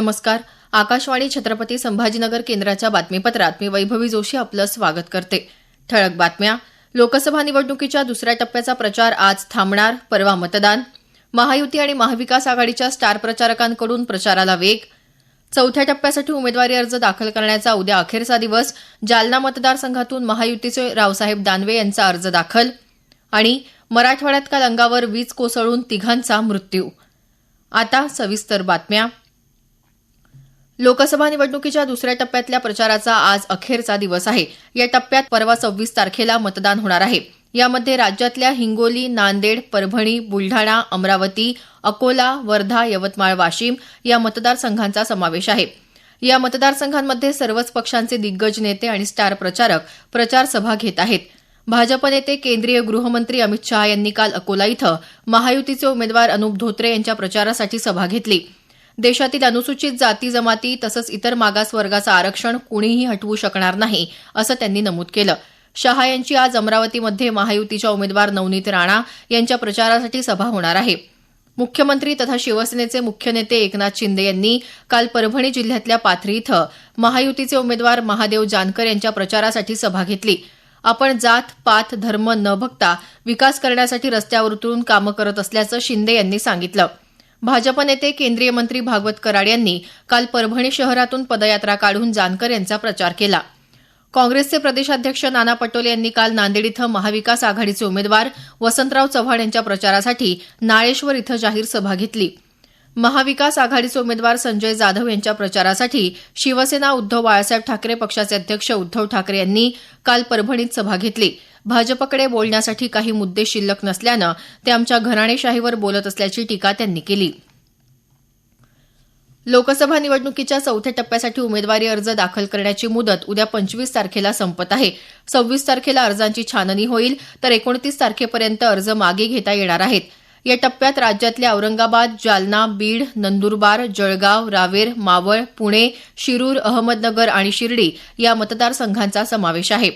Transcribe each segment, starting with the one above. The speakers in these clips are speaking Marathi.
नमस्कार. आकाशवाणी छत्रपती संभाजीनगर केंद्राच्या बातमीपत्रात मी वैभवी जोशी आपलं स्वागत करते. ठळक बातम्या. लोकसभा निवडणुकीच्या दुसऱ्या टप्प्याचा प्रचार आज थांबणार परवा मतदान. महायुती आणि महाविकास आघाडीच्या स्टार प्रचारकांकडून प्रचाराला वेग. चौथ्या टप्प्यासाठी उमेदवारी अर्ज दाखल करण्याचा उद्या अखेरचा दिवस. जालना मतदारसंघातून महायुतीचे रावसाहेब दानवे यांचा अर्ज दाखल. आणि मराठवाड्यात काल अंगावर वीज कोसळून तिघांचा मृत्यू. आता सविस्तर बातम्या. लोकसभा निवडणुकीच्या दुसऱ्या टप्प्यातल्या प्रचाराचा आज अखेरचा दिवस आहे. या टप्प्यात परवा सव्वीस तारखेला मतदान होणार आहे. यामध्ये राज्यातल्या हिंगोली नांदेड परभणी बुलढाणा अमरावती अकोला वर्धा यवतमाळ वाशिम या मतदारसंघांचा समावेश आहे. या मतदारसंघांमध्ये सर्वच पक्षांचे दिग्गज नेते आणि स्टार प्रचारक प्रचार सभा घेत आहेत. भाजप नेते केंद्रीय गृहमंत्री अमित शहा यांनी काल अकोला इथं महायुतीचे उमेदवार अनुप धोत्रे यांच्या प्रचारासाठी सभा घेतली. देशातील अनुसूचित जाती जमाती तसंच इतर मागास वर्गाचं आरक्षण कुणीही हटवू शकणार नाही असं त्यांनी नमूद केलं. शहा यांची आज अमरावतीमध्ये महायुतीच्या उमेदवार नवनीत राणा यांच्या प्रचारासाठी सभा होणार आहे. मुख्यमंत्री तथा शिवसेनेचे मुख्य नेते एकनाथ शिंदे यांनी काल परभणी जिल्ह्यातल्या पाथरी इथं महायुतीचे उमेदवार महादेव जानकर यांच्या प्रचारासाठी सभा घेतली. आपण जात पात धर्म न बघता विकास करण्यासाठी रस्त्यावर उतरून कामं करत असल्याचं शिंदे यांनी सांगितलं. भाजप नेते केंद्रीय मंत्री भागवत कराड यांनी काल परभणी शहरातून पदयात्रा काढून जानकर यांचा प्रचार केला. काँग्रेसचे प्रदेशाध्यक्ष नाना पटोले यांनी काल नांदेड इथं महाविकास आघाडीचे उमेदवार वसंतराव चव्हाण यांच्या प्रचारासाठी नाळेश्वर इथं जाहीर सभा घेतली. महाविकास आघाडीचे उमेदवार संजय जाधव यांच्या प्रचारासाठी शिवसेना उद्धव बाळासाहेब ठाकरे पक्षाचे अध्यक्ष उद्धव ठाकरे यांनी काल परभणीत सभा घेतली. भाजपकडे बोलण्यासाठी काही मुद्दे शिल्लक नसल्यानं ते आमच्या घराणेशाहीवर बोलत असल्याची टीका त्यांनी केली. लोकसभा निवडणुकीच्या चौथ्या टप्प्यासाठी उमेदवारी अर्ज दाखल करण्याची मुदत उद्या पंचवीस तारखेला संपत आहे. सव्वीस तारखेला अर्जांची छाननी होईल तर एकोणतीस तारखेपर्यंत अर्ज मागे घेता येणार आहेत. या टप्प्यात राज्यातल्या औरंगाबाद जालना बीड नंदुरबार जळगाव रावेर मावळ पुणे शिरूर अहमदनगर आणि शिर्डी या मतदारसंघांचा समावेश आहे.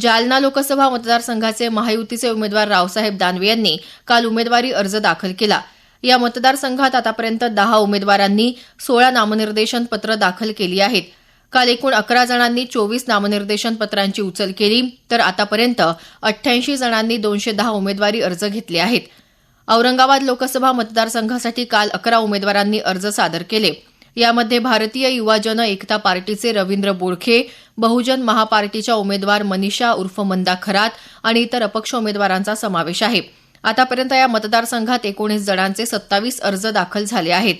जालना लोकसभा मतदारसंघाचे महायुतीचे उमेदवार रावसाहेब दानवे यांनी काल उमेदवारी अर्ज दाखल केला. या मतदारसंघात आतापर्यंत दहा उमेदवारांनी सोळा नामनिर्देशन पत्र दाखल केली आहेत. काल एकूण अकरा जणांनी चोवीस नामनिर्देशन पत्रांची उचल केली तर आतापर्यंत अठ्ठ्याऐंशी जणांनी दोनशे दहा उमेदवारी अर्ज घेतले आहेत. औरंगाबाद लोकसभा मतदारसंघासाठी काल अकरा उमेदवारांनी अर्ज सादर केले. यामध्ये भारतीय युवा जन एकता पार्टीचे रवींद्र बोडखे बहुजन महापार्टीच्या उमेदवार मनीषा उर्फ मंदा खरात आणि इतर अपक्ष उमेदवारांचा समावेश आहे. आतापर्यंत या मतदारसंघात एकोणीस जणांचे सत्तावीस अर्ज दाखल झाले आहेत.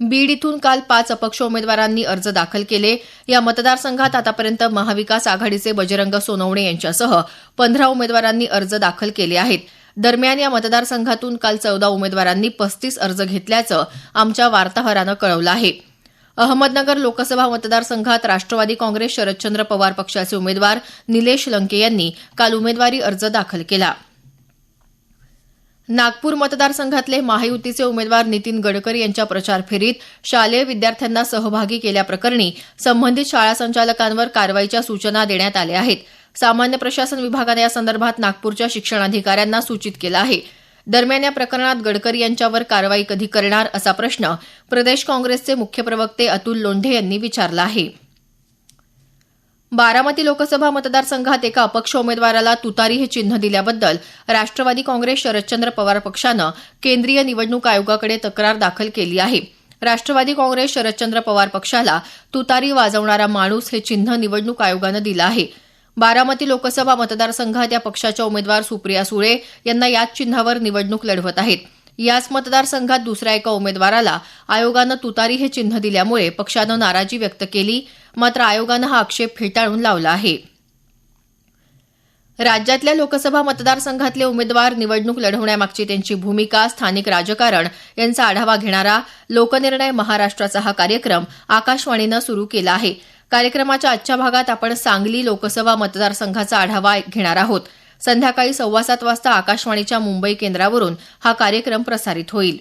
बीड इथून काल पाच अपक्ष उमेदवारांनी अर्ज दाखल केले. या मतदारसंघात आतापर्यंत महाविकास आघाडीचे बजरंग सोनवणे यांच्यासह पंधरा उमेदवारांनी अर्ज दाखल केले आहेत. दरम्यान या मतदारसंघातून काल चौदा उमेदवारांनी पस्तीस अर्ज घेतल्याचं आमच्या वार्ताहरानं कळवलं आहे. अहमदनगर लोकसभा मतदारसंघात राष्ट्रवादी काँग्रेस शरदचंद्र पवार पक्षाचे उमेदवार निलेश लंके यांनी काल उमेदवारी अर्ज दाखल केला. नागपूर मतदारसंघातले महायुतीचे उमेदवार नितीन गडकरी यांच्या प्रचार फेरीत शालेय विद्यार्थ्यांना सहभागी केल्याप्रकरणी संबंधित शाळा संचालकांवर कारवाईच्या सूचना देण्यात आल्या आहेत. सामान्य प्रशासन विभागानं यासंदर्भात नागपूरच्या शिक्षणाधिकाऱ्यांना सूचित केलं आहे. दरम्यान या प्रकरणात गडकरी यांच्यावर कारवाई कधी करणार असा प्रश्न प्रदेश काँग्रेसचे मुख्य प्रवक्ते अतुल लोंढे यांनी विचारला आहे. बारामती लोकसभा मतदारसंघात एका अपक्ष उमेदवाराला तुतारी हे चिन्ह दिल्याबद्दल राष्ट्रवादी काँग्रेस शरदचंद्र पवार पक्षानं केंद्रीय निवडणूक आयोगाकडे तक्रार दाखल केली आहे. राष्ट्रवादी काँग्रेस शरदचंद्र पवार पक्षाला तुतारी वाजवणारा माणूस हे चिन्ह निवडणूक आयोगानं दिलं आहे. बारामती लोकसभा मतदारसंघात या पक्षाच्या उमेदवार सुप्रिया सुळे यांना याच चिन्हावर निवडणूक लढवत आहेत. याच मतदारसंघात दुसऱ्या एका उमेदवाराला आयोगानं तुतारी हे चिन्ह दिल्यामुळे पक्षानं नाराजी व्यक्त केली. मात्र आयोगानं हा आक्षेप फेटाळून लावला आहे. राज्यातल्या लोकसभा मतदारसंघातले उमेदवार निवडणूक लढवण्यामागची त्यांची भूमिका स्थानिक राजकारण यांचा आढावा घेणारा लोकनिर्णय महाराष्ट्राचा हा कार्यक्रम आकाशवाणीनं सुरू केला आहे. कार्यक्रमाच्या आजच्या भागात आपण सांगली लोकसभा मतदारसंघाचा आढावा घेणार आहोत. संध्याकाळी सव्वा सात वाजता आकाशवाणीच्या मुंबई केंद्रावरून हा कार्यक्रम प्रसारित होईल.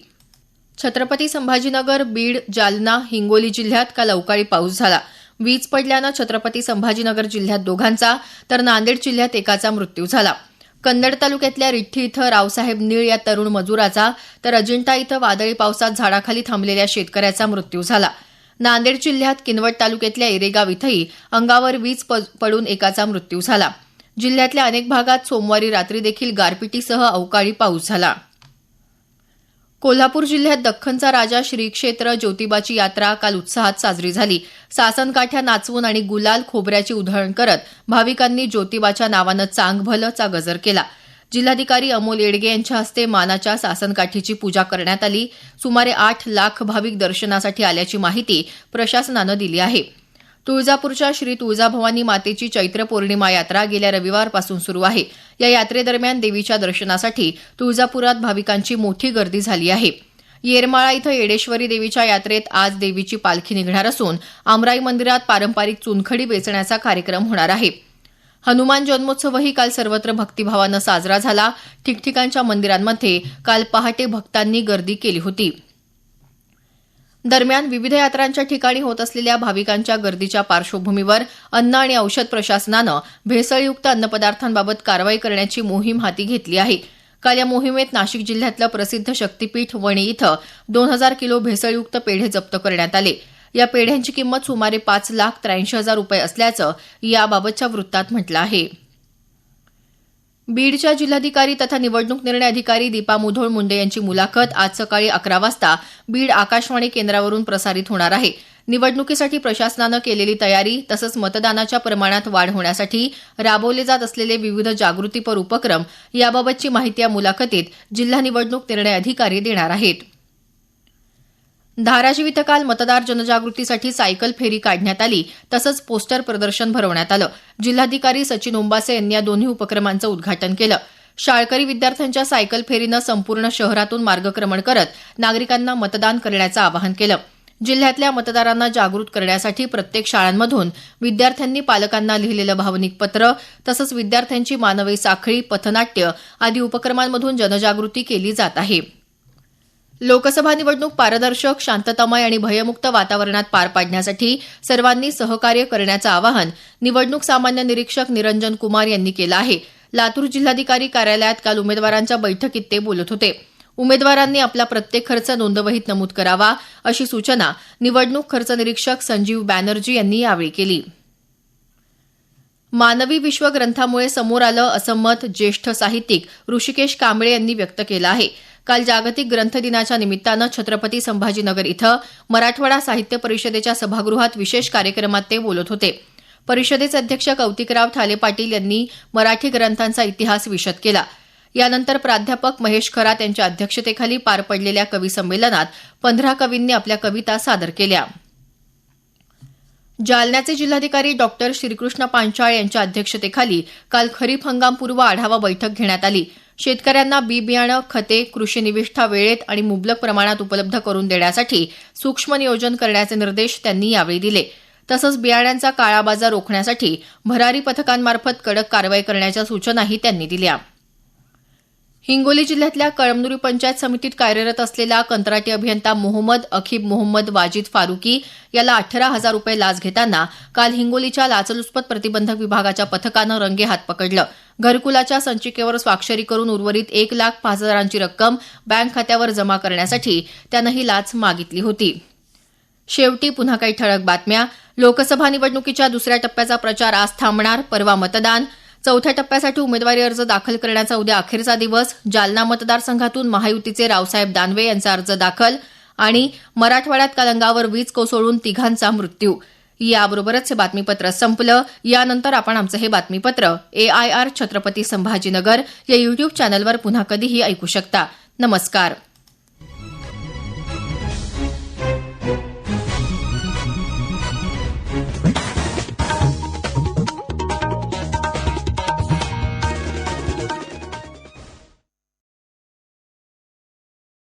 छत्रपती संभाजीनगर बीड जालना हिंगोली जिल्ह्यात काल अवकाळी पाऊस झाला. वीज पडल्यानं छत्रपती संभाजीनगर जिल्ह्यात दोघांचा तर नांदेड जिल्ह्यात एकाचा मृत्यू झाला. कन्नड तालुक्यातल्या रिठ्ठी इथं रावसाहेब निळ या तरुण मजुराचा तर अजिंठा इथं वादळी पावसात झाडाखाली थांबलेल्या शेतकऱ्याचा मृत्यू झाला. नांदेड जिल्ह्यात किनवट तालुक्यातल्या एरेगाव इथंही अंगावर वीज पडून एकाचा मृत्यू झाला. जिल्ह्यातल्या अनेक भागात सोमवारी रात्री देखील गारपिटीसह अवकाळी पाऊस झाला. कोल्हापूर जिल्ह्यात दख्खनचा राजा श्री क्षेत्र ज्योतिबाची यात्रा काल उत्साहात साजरी झाली. सासनकाठ्या नाचवून आणि गुलाल खोबऱ्याची उधळण करत भाविकांनी ज्योतिबाच्या नावानं चांग भलचा गजर केला. जिल्हाधिकारी अमोल येडगे यांच्या हस्ते मानाच्या सासनकाठीची पूजा करण्यात आली. सुमारे आठ लाख भाविक दर्शनासाठी आल्याची माहिती प्रशासनानं दिली आहे. तुळजापूरच्या श्री तुळजाभवानी मातेची चैत्र पौर्णिमा यात्रा गेल्या रविवारपासून सुरू आहे. या यात्रेदरम्यान देवीच्या दर्शनासाठी तुळजापुरात भाविकांची मोठी गर्दी झाली आहे. येरमाळा इथं येडेश्वरी देवीच्या यात्रेत आज देवीची पालखी निघणार असून आमराई मंदिरात पारंपरिक चुनखडी बेचण्याचा कार्यक्रम होणार आहे. हनुमान जन्मोत्सवही काल सर्वत्र भक्तिभावानं साजरा झाला. ठिकठिकाणच्या मंदिरांमध्ये काल पहाटे भक्तांनी गर्दी केली होती. दरम्यान विविध यात्रांच्या ठिकाणी होत असलेल्या भाविकांच्या गर्दीच्या पार्श्वभूमीवर अन्न आणि औषध प्रशासनानं भेसळयुक्त अन्नपदार्थांबाबत कारवाई करण्याची मोहीम हाती घेतली आहे. काल या मोहिमेत नाशिक जिल्ह्यातलं प्रसिद्ध शक्तीपीठ वणी इथं दोन हजार किलो भेसळयुक्त पेढे जप्त करण्यात आले. या पेढ्यांची किंमत सुमारे पाच लाख त्र्याऐंशी हजार रुपये असल्याचं याबाबतच्या वृत्तात म्हटलं आहे. बीडच्या जिल्हाधिकारी तथा निवडणूक निर्णय अधिकारी दीपा मुधोळ मुंडे यांची मुलाखत आज सकाळी अकरा वाजता बीड आकाशवाणी केंद्रावरून प्रसारित होणार आहे. निवडणुकीसाठी प्रशासनानं केलेली तयारी तसंच मतदानाच्या प्रमाणात वाढ होण्यासाठी राबवले जात असलेले विविध जागृतीपर उपक्रम याबाबतची माहिती या मुलाखतीत जिल्हा निवडणूक निर्णय अधिकारी देणार आहेत. धाराशिव इथं काल मतदार जनजागृतीसाठी सायकल फेरी काढण्यात आली. तसंच पोस्टर प्रदर्शन भरवण्यात आलं. जिल्हाधिकारी सचिन ओंबासे यांनी या दोन्ही उपक्रमांचं उद्घाटन केलं. शाळकरी विद्यार्थ्यांच्या सायकल फेरीनं संपूर्ण शहरातून मार्गक्रमण करत नागरिकांना मतदान करण्याचं आवाहन केलं. जिल्ह्यातल्या मतदारांना जागृत करण्यासाठी प्रत्येक शाळांमधून विद्यार्थ्यांनी पालकांना लिहिलेलं भावनिक पत्र तसंच विद्यार्थ्यांची मानवी साखळी पथनाट्य आदी उपक्रमांमधून जनजागृती केली जात आहे. लोकसभा निवडणूक पारदर्शक शांततामय आणि भयमुक्त वातावरणात पार पाडण्यासाठी सर्वांनी सहकार्य करण्याचं आवाहन निवडणूक सामान्य निरीक्षक निरंजन कुमार यांनी केलं आहे. लातूर जिल्हाधिकारी कार्यालयात काल उमेदवारांच्या बैठकीत ते बोलत होते. उमेदवारांनी आपला प्रत्येक खर्च नोंदवहीत नमूद करावा अशी सूचना निवडणूक खर्च निरीक्षक संजीव बॅनर्जी यांनी यावेळी केली. मानवी विश्व ग्रंथामुळे समोर आलं असं मत ज्येष्ठ साहित्यिक ऋषिकेश कांबळे यांनी व्यक्त केलं आहे. काल जागतिक ग्रंथ दिनाच्या निमित्तानं छत्रपती संभाजीनगर इथं मराठवाडा साहित्य परिषदेच्या सभागृहात विशेष कार्यक्रमात ते बोलत होते. परिषदेचे अध्यक्ष कौतिकराव ठाले पाटील यांनी मराठी ग्रंथांचा इतिहास विशद केला. यानंतर प्राध्यापक महेश खरात यांच्या अध्यक्षतेखाली पार पडलेल्या कवी संमेलनात पंधरा कवींनी आपल्या कविता सादर केल्या. जालन्याचे जिल्हाधिकारी डॉक्टर श्रीकृष्ण पांचाळ यांच्या अध्यक्षतेखाली काल खरीप हंगामपूर्व आढावा बैठक घेण्यात आली. शेतकऱ्यांना बी बियाणं खते कृषी निविष्ठा वेळेत आणि मुबलक प्रमाणात उपलब्ध करून देण्यासाठी सूक्ष्म नियोजन करण्याचे निर्देश त्यांनी यावेळी दिले. तसंच बियाण्यांचा काळाबाजार रोखण्यासाठी भरारी पथकांमार्फत कडक कारवाई करण्याच्या सूचनाही त्यांनी दिल्या. हिंगोली जिल्ह्यातल्या कळमनुरी पंचायत समितीत कार्यरत असलेला कंत्राटी अभियंता मोहम्मद अखिब मोहम्मद वाजिद फारुकी याला अठरा हजार रुपये लाच घेताना काल हिंगोलीच्या लाचलुचपत प्रतिबंधक विभागाच्या पथकानं रंगेहात पकडलं. घरकुलाच्या संचिकेवर स्वाक्षरी करून उर्वरित एक लाख पाच हजारांची रक्कम बँक खात्यावर जमा करण्यासाठी त्यानं ही लाच मागितली होती. शेवटी पुन्हा काही ठळक बातम्या. लोकसभा निवडणुकीच्या दुसऱ्या टप्प्याचा प्रचार आज थांबणार. परवा मतदान. चौथ्या टप्प्यासाठी उमेदवारी अर्ज दाखल करण्याचा उद्या अखेरचा दिवस. जालना मतदारसंघातून महायुतीचे रावसाहेब दानवे यांचा अर्ज दाखल आणि मराठवाड्यात काल अंगावर वीज कोसळून तिघांचा मृत्यू. याबरोबरच हे बातमीपत्र संपलं. यानंतर आपण आमचं हे बातमीपत्र एआयआर छत्रपती संभाजीनगर या युट्यूब चॅनलवर पुन्हा कधीही ऐकू शकता. नमस्कार.